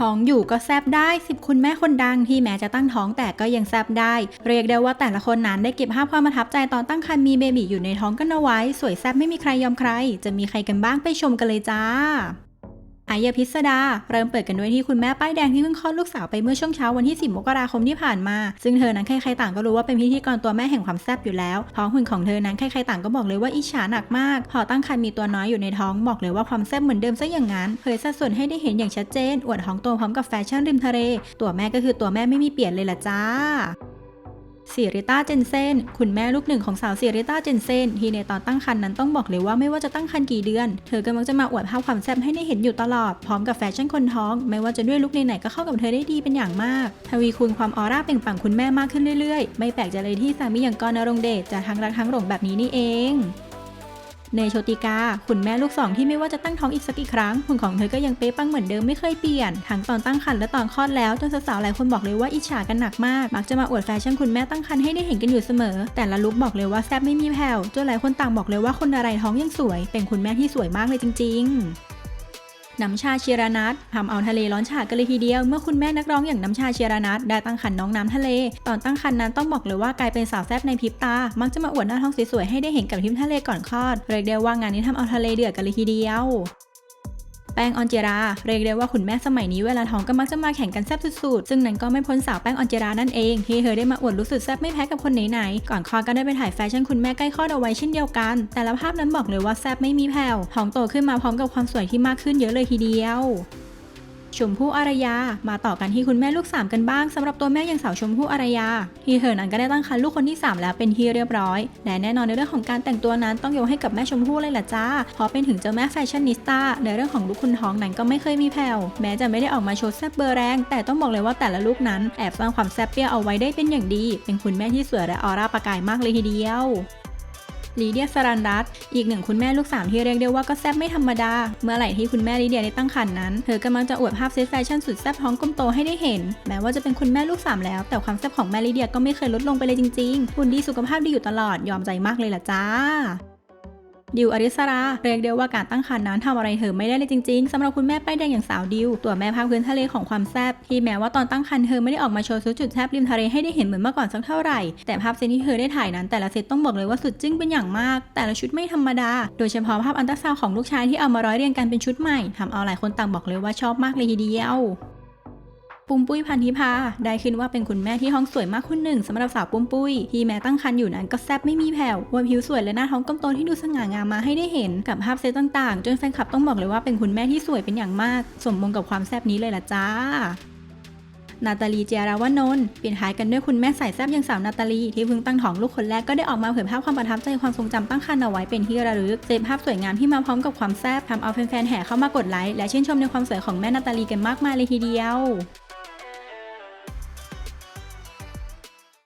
ท้องอยู่ก็แซบได้สิคุณแม่คนดังที่แม้จะตั้งท้องแต่ก็ยังแซบได้ เรียกได้ว่าแต่ละคนนั้นได้เก็บภาพความประทับใจตอนตั้งครรภ์มีเบบีอยู่ในท้องกันเอาไว้ สวยแซบไม่มีใครยอมใคร จะมีใครกันบ้างไปชมกันเลยจ้า อายพิสดาเริ่มเปิดกันด้วยที่คุณแม่ป้ายแดงที่เพิ่งคลอดลูกสาวไปเมื่อช่วงเช้าวันที่ 10 มกราคมที่ผ่านมา ซึ่งเธอนั้นใครๆต่างก็รู้ว่าเป็นพิธีกรตัวแม่แห่งความแซ่บอยู่แล้วท้องหุ่นของเธอนั้นใครๆต่างก็บอกเลยว่าอิจฉาหนักมาก พอตั้งครรภ์มีตัวน้อยอยู่ในท้องบอกเลยว่าความแซ่บเหมือนเดิมซะอย่างนั้นเผยสัดส่วนให้ได้เห็นอย่างชัดเจน อวดท้องโตพร้อมกับแฟชั่นริมทะเล ตัวแม่ก็คือตัวแม่ไม่มีเปลี่ยนเลยล่ะจ้า ซีริต้าเจนเซนคุณแม่ลูกหนึ่งของสาวซีริต้าเจนเซนที่ในตอนตั้งครรภ์นั้นต้องบอกเลยว่าไม่ว่าจะตั้งครรภ์กี่เดือน เธอก็มักจะมาอวดภาพความแซ่บให้ได้เห็นอยู่ตลอด พร้อมกับแฟชั่นคนท้อง ไม่ว่าจะด้วยลุคไหนๆก็เข้ากับเธอได้ดีเป็นอย่างมากทวีคูณความออร่าเปล่งปลั่งคุณแม่มากขึ้นเรื่อยๆ ไม่แปลกใจเลยที่สามีอย่างกรณรงเดชจะทั้งรักทั้งหลงแบบนี้นี่เอง เนยโชติกาคุณแม่ลูกสองที่ไม่ว่าจะตั้งท้องอีกสักกี่ครั้งหุ่นของเธอก็ยังเป๊ะปังเหมือนเดิมไม่เคยเปลี่ยนทั้งตอนตั้งครรภ์และตอนคลอดแล้วจนสาวๆหลายคนบอกเลยว่าอิจฉากันหนักมากมักจะมาอวดแฟชั่นคุณแม่ตั้งครรภ์ให้ได้เห็นกันอยู่เสมอ แต่ละลุคบอกเลยว่าแซ่บไม่มีแผ่วจนหลายคนต่างบอกเลยว่าคนอะไรท้องยังสวย เป็นคุณแม่ที่สวยมากเลยจริง ๆ น้ำชาเชียรานัททำเอาทะเลร้อนฉากกันเลยทีเดียว เมื่อคุณแม่นักร้องอย่างน้ำชาเชียรานัทได้ตั้งครรภ์น้องน้ำทะเล ตอนตั้งครรภ์นั้นต้องบอกเลยว่ากลายเป็นสาวแซ่บในพริบตา มักจะมาอวดหน้าท้องสวยๆให้ได้เห็นกับทิมทะเลก่อนคลอดเรียกได้ว่างานนี้ทำเอาทะเลเดือดกันเลยทีเดียว ป้งออนเจราเรียกได้ว่าคุณแม่สมัยนี้เวลาท้องก็มักจะมาแข่งกันแซ่บสุดๆ ซึ่งนั้นก็ไม่พ้นสาวแป้งออนเจรานั่นเองที่เธอได้มาอวดรู้สึกแซ่บไม่แพ้กับคนไหนๆก่อนคลอดก็ได้ไปถ่ายแฟชั่นคุณแม่ใกล้คลอดเอาไว้เช่นเดียวกัน แต่ละภาพนั้นบอกเลยว่าแซ่บไม่มีแผ่วท้องโตขึ้นมาพร้อมกับความสวยที่มากขึ้นเยอะเลยทีเดียว ชมพู่อารยา มาต่อกันที่คุณแม่ลูก 3 กันบ้างสำหรับตัวแม่อย่างสาวชมพู่อารยาที่เธอนั้นก็ได้ตั้งครรภ์ลูกคนที่ 3 แล้วเป็นที่เรียบร้อย และแน่นอนในเรื่องของการแต่งตัวนั้นต้องยกให้กับแม่ชมพู่เลยล่ะจ้าเพราะเป็นถึงเจ้าแม่แฟชั่นนิสต้าในเรื่องของลูกคุณท้องนั้นก็ไม่เคยมีแผ่วแม้จะไม่ได้ออกมาโชว์แซ่บเบอร์แรง แต่ต้องบอกเลยว่าแต่ละลูกนั้นแอบสร้างความแซ่บเปรี้ยวเอาไว้ได้เป็นอย่างดี เป็นคุณแม่ที่สวยและออร่าประกายมากเลยทีเดียว ลีเดียสรันรัตอีกหนึ่งคุณแม่ลูกสามที่เรียกได้ว่าก็แซ่บไม่ธรรมดา เมื่อไหร่ที่คุณแม่ลีเดียได้ตั้งครรภ์นั้น เธอกำลังจะอวดภาพเซตแฟชั่นสุดแซ่บท้องกลมโตให้ได้เห็น แม้ว่าจะเป็นคุณแม่ลูกสามแล้ว แต่ความแซ่บของแม่ลีเดียก็ไม่เคยลดลงไปเลยจริงๆหุ่นดีสุขภาพดีอยู่ตลอดยอมใจมากเลยล่ะจ้า ดิวอริสราเรียกได้ว่าการตั้งครรภ์นั้นทำอะไรเธอไม่ได้เลยจริงๆสำหรับคุณแม่ป้ายแดงอย่างสาวดิว ตัวแม่ภาคพื้นทะเลของความแซ่บที่แม้ว่าตอนตั้งครรภ์เธอไม่ได้ออกมาโชว์ชุดจุดแซ่บริมทะเลให้ได้เห็นเหมือนเมื่อก่อนสักเท่าไหร่ แต่ภาพเซตที่เธอได้ถ่ายนั้นแต่ละเซตต้องบอกเลยว่าสุดจึ้งเป็นอย่างมาก แต่ละชุดไม่ธรรมดา โดยเฉพาะภาพอันตราซาวของลูกชายที่เอามาร้อยเรียงกันเป็นชุดใหม่ทำเอาหลายคนต่างบอกเลยว่าชอบมากเลยทีเดียว ปุ้มปุ้ยพันธิพาได้ขึ้นว่าเป็นคุณแม่ที่ท้องสวยมากคนหนึ่งสำหรับสาวปุ้มปุ้ยที่แม้ตั้งครรภ์อยู่นั้นก็แซ่บไม่มีแผ่วว่าผิวสวยและหน้าท้องกลมโตที่ดูสง่างามมาให้ได้เห็นกับภาพเซตต่างๆ จนแฟนคลับต้องบอกเลยว่าเป็นคุณแม่ที่สวยเป็นอย่างมาก สมมงกับความแซ่บนี้เลยล่ะจ้านาตาลีเจียราวานนท์ปิดท้ายกันด้วยคุณแม่สายแซ่บอย่างสาวนาตาลีที่เพิ่งตั้งท้องลูกคนแรกก็ได้ออกมาเผยภาพความประทับใจความทรงจำตั้งครรภ์เอาไว้เป็นที่ระลึกเซฟภาพสวยงามที่มาพร้อมกับความแซ่บทำเอาแฟนๆแห่เข้ามากดไลค์และชื่นชมในความสวยของแม่นาตาลีกันมากมายเลยทีเดียว